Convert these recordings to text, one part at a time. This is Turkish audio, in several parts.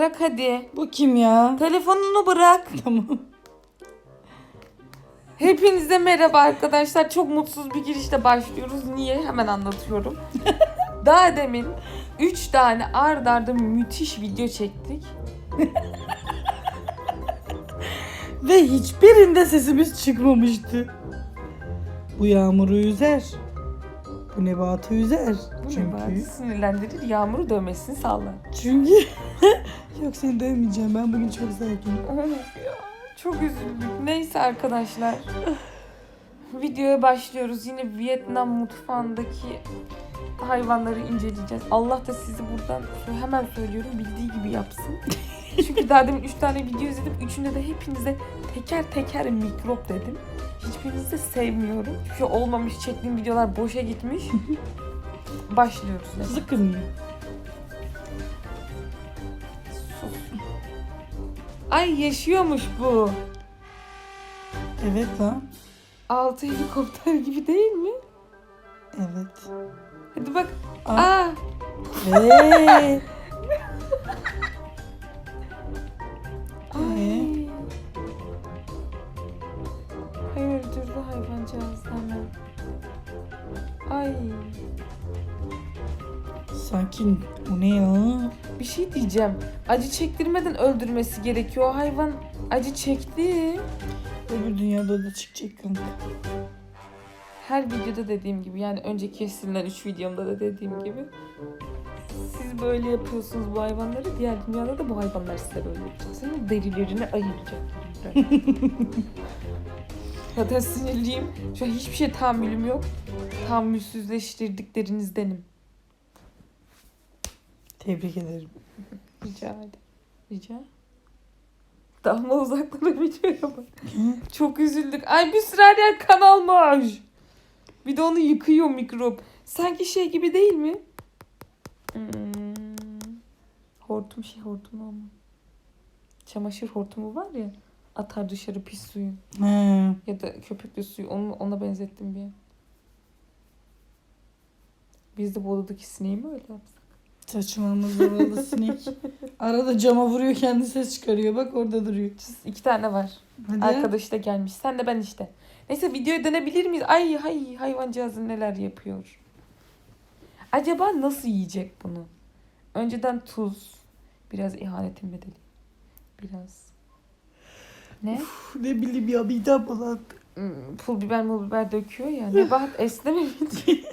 Bırak hadi. Bu kim ya? Telefonunu bırak. Tamam. Hepinize merhaba arkadaşlar. Çok mutsuz bir girişle başlıyoruz. Niye? Hemen anlatıyorum. Daha demin 3 tane ard arda müthiş video çektik. Ve hiçbirinde sesimiz çıkmamıştı. Bu yağmuru üzer. Bu nebatı üzer. Çünkü... Sinirlendirir, yağmuru dövmesini sağlar. Çünkü... Yok seni dövmeyeceğim. Ben bugün çok sakinim. Çok üzüldük. Neyse arkadaşlar. Videoya başlıyoruz. Yine Vietnam mutfağındaki hayvanları inceleyeceğiz. Allah da sizi buradan hemen söylüyorum bildiği gibi yapsın. Çünkü daha demin 3 tane video izledim. Üçünde de hepinize teker teker mikrop dedim. Hiçbirinizi de sevmiyorum. Çünkü olmamış çektiğim videolar boşa gitmiş. Başlıyoruz. Kızmıyor. Sus. Ay yaşıyormuş bu. Evet lan. Altı helikopter gibi değil mi? Evet. Hadi bak. Aa. Aa. Ve... Ay. Ay öldürdü hayvancağız hemen. Ay. Sakin. O ne ya? Bir şey diyeceğim. Acı çektirmeden öldürmesi gerekiyor. O hayvan acı çekti. Öbür dünyada da çıkacak kanka. Her videoda dediğim gibi yani önceki silinen 3 videomda da dediğim gibi siz böyle yapıyorsunuz bu hayvanları diğer dünyada da bu hayvanlar size böyle yapacak. Senin derilerini ayıracak. Zaten sinirliyim. Şu an hiçbir şey tahammülüm yok. Tahammülsüzleştirdiklerinizdenim. Tebrik ederim. Rica ederim. Rica. Damla uzaklara videoya bak. Çok üzüldük. Ay bir sürü her yer kan almış. Bir de onu yıkıyor mikrop. Sanki şey gibi değil mi? Hmm. Hortum şey hortumu ama. Çamaşır hortumu var ya. Atar dışarı pis suyu. He. Ya da köpüklü suyu. Onu, ona benzettim bir. Biz de bu odadaki sineği mi öyle yapsak? Saçmalama zavallı sinek. Arada cama vuruyor kendi ses çıkarıyor. Bak orada duruyor. İki tane var. Hadi. Arkadaş da gelmiş. Sen de ben işte. Neyse videoya dönebilir miyiz? Ay hay hayvancağızın neler yapıyor. Acaba nasıl yiyecek bunu? Önceden tuz. Biraz ihanetin bedeli. Biraz. Ne? Uf, ne bileyim ya midem bulandı. Hmm, Pul biber mul biber döküyor ya. Nebahat esnememişti.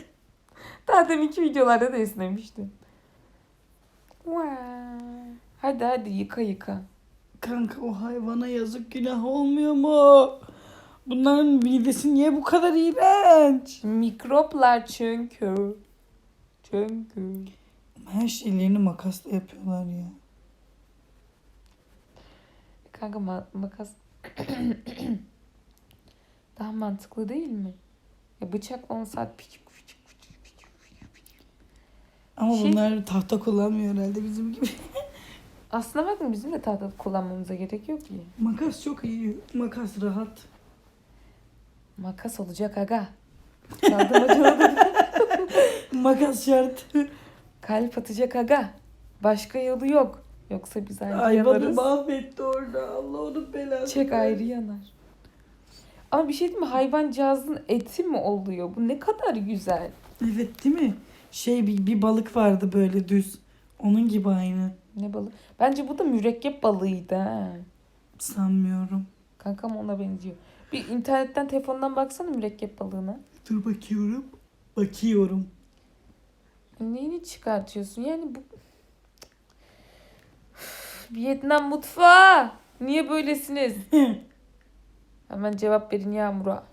Daha deminki videolarda da esnemişti. Vay. Hadi hadi yıka yıka. Kanka o hayvana yazık günah olmuyor mu? Bunların midesi niye bu kadar iğrenç? Mikroplar çünkü. Çünkü. Her şeylerini makasla yapıyorlar ya. Kanka ma- makas daha mantıklı değil mi? Ya bıçakla 10 saat piç piç Ama Şey- bunlar tahta kullanmıyor herhalde bizim gibi. Aslında bakın bizim de tahta kullanmamıza gerek yok ki. Makas çok iyi. Makas rahat. Makas olacak aga. Makas şart. Kalp atacak aga. Başka yolu yok. Yoksa biz ayrı Hayvanı yanarız. mahvetti orada. Allah onun belasını. Çek ayrı yanar. Ama bir şey değil mi? Hayvancağızın eti mi oluyor? Bu ne kadar güzel. Evet değil mi? Şey bir, bir balık vardı böyle düz. Onun gibi aynı. Ne balığı? Bence bu da mürekkep balığıydı ha. Sanmıyorum. Kankam ona benziyor. Bir internetten telefondan baksana mürekkep balığına. Dur bakıyorum. Bakıyorum. Neyini çıkartıyorsun? Yani bu... Vietnam mutfağı. Niye böylesiniz? Hemen cevap verin Yağmur'a.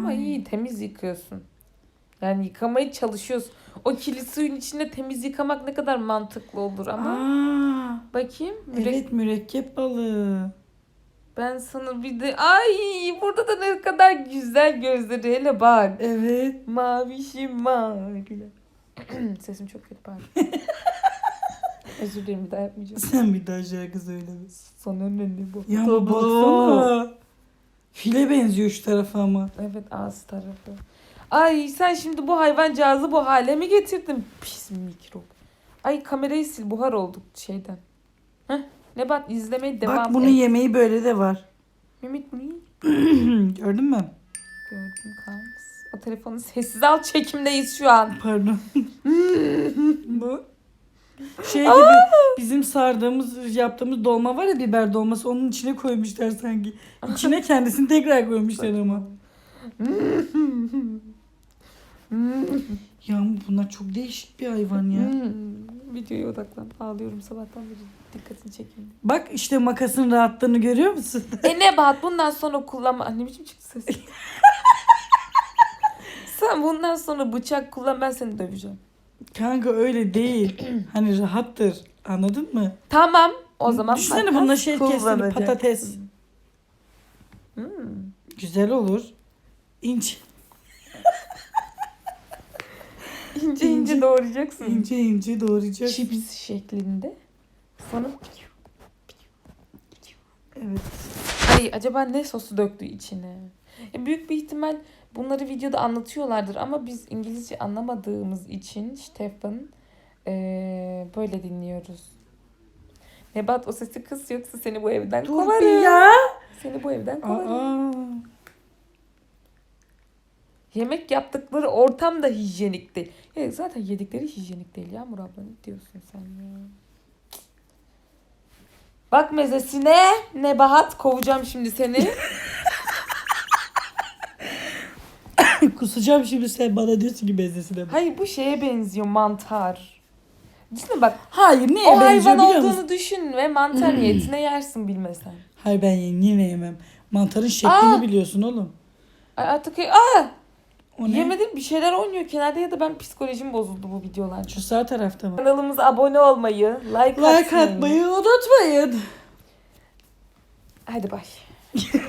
Ama Ay. iyi temiz yıkıyorsun. Yani yıkamaya çalışıyorsun. O kirli suyun içinde temiz yıkamak ne kadar mantıklı olur ama. Aa, Bakayım. Mürek- evet mürekkep balığı. Ben sana bir de... Ay burada da ne kadar güzel gözleri. Hele bak. Evet. Mavişim mavi. Sesim çok kötü pardon. Özür dilerim bir daha yapmayacağım. Sen bir daha şarkı söyleme. Sana ne ne bu? Ya baksana. File benziyor şu tarafa ama. Evet ağız tarafı. Ay sen şimdi bu hayvancağızı bu hale mi getirdin? Pis mikrop. Ay kamerayı sil buhar olduk şeyden. Heh, Nebat izlemeye devam Bak bunun et. yemeği böyle de var. Bu ne? Gördün mü? Gördüm kanks. O telefonu sessiz al çekimdeyiz şu an. Pardon. Bu şey gibi bizim sardığımız yaptığımız dolma var ya biber dolması onun içine koymuşlar sanki. İçine kendisini tekrar koymuşlar ama. Ya bunlar çok değişik bir hayvan ya. Hmm, Videoya odaklan. Ağlıyorum sabahtan beri. Dikkatini çekeyim. Bak işte makasın rahatlığını görüyor musun? E Nebat bundan sonra kullanma. Anne biçim çıktı ses. Sen bundan sonra bıçak kullan ben seni döveceğim. Kanka öyle değil. Hani rahattır. Anladın mı? Tamam. O zaman Düşünsene bununla şey kesilir kullanacaksın. patates. Hmm. Güzel olur. İnce İnce ince İnce- doğrayacaksın. ince ince doğrayacağız. Chips şeklinde. Sonra Evet. Ay acaba ne sosu döktü içine? Ya büyük bir ihtimal bunları videoda anlatıyorlardır ama biz İngilizce anlamadığımız için Stefan eee, böyle dinliyoruz. Nebat o sesi kız yoksa seni bu evden Dur kovarım. ya. Seni bu evden kovarım. Aa. Yemek yaptıkları ortam da hijyenik değil. Ya zaten yedikleri hijyenik değil ya Murat abla ne diyorsun sen ya? Bak mezesine Nebahat kovacağım şimdi seni. Kusacağım şimdi sen bana diyorsun ki bezesine. bak. Hayır bu şeye benziyor mantar. Düşünün bak Hayır neye o benziyor hayvan biliyor olduğunu musun? düşün ve mantar niyetine yersin bilmesen. Hayır ben yine yemem. Mantarın şeklini Aa! biliyorsun oğlum. Ay artık aa O ne? yemedim bir şeyler oynuyor kenarda ya da ben psikolojim bozuldu bu videolarda. Şu sağ tarafta mı? Kanalımıza abone olmayı, like, Like atmayı unutmayın. Hadi bay.